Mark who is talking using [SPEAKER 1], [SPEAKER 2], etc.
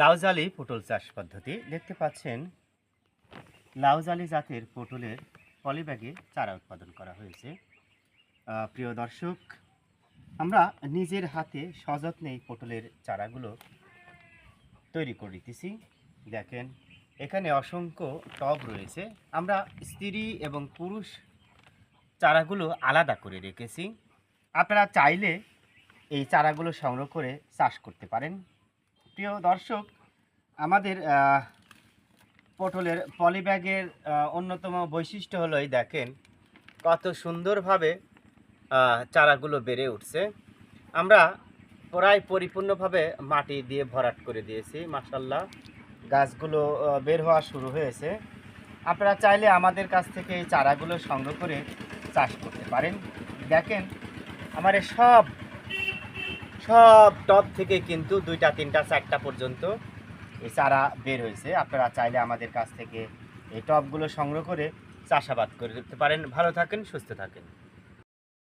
[SPEAKER 1] লাউজালি পটল চাষ পদ্ধতি দেখতে পাচ্ছেন। লাউজালি জাতের পটলের পলিব্যাগে চারা উৎপাদন করা হয়েছে। প্রিয় দর্শক, আমরা নিজের হাতে সযত্নে এই পটলের চারাগুলো তৈরি করে দিতেছি দেখেন, এখানে অসংখ্য টব রয়েছে। আমরা স্ত্রী এবং পুরুষ চারাগুলো আলাদা করে রেখেছি। আপনারা চাইলে এই চারাগুলো সংগ্রহ করে চাষ করতে পারেন। প্রিয় দর্শক, আমাদের পটলের পলিব্যাগের অন্যতম বৈশিষ্ট্য হলো এই দেখেন, কত সুন্দরভাবে চারাগুলো বেড়ে উঠছে। আমরা প্রায় পরিপূর্ণভাবে মাটি দিয়ে ভরাট করে দিয়েছি মাসাল্লাহ গাছগুলো বের হওয়া শুরু হয়েছে। আপনারা চাইলে আমাদের কাছ থেকে এই চারাগুলো সংগ্রহ করে চাষ করতে পারেন। দেখেন, আমার সব সব টপ থেকে কিন্তু দুইটা, তিনটা, চারটা পর্যন্ত এই চারা বের হয়েছে। আপনারা চাইলে আমাদের কাছ থেকে এই টপগুলো সংগ্রহ করে চাষাবাদ করে করতে পারেন। ভালো থাকেন, সুস্থ থাকেন।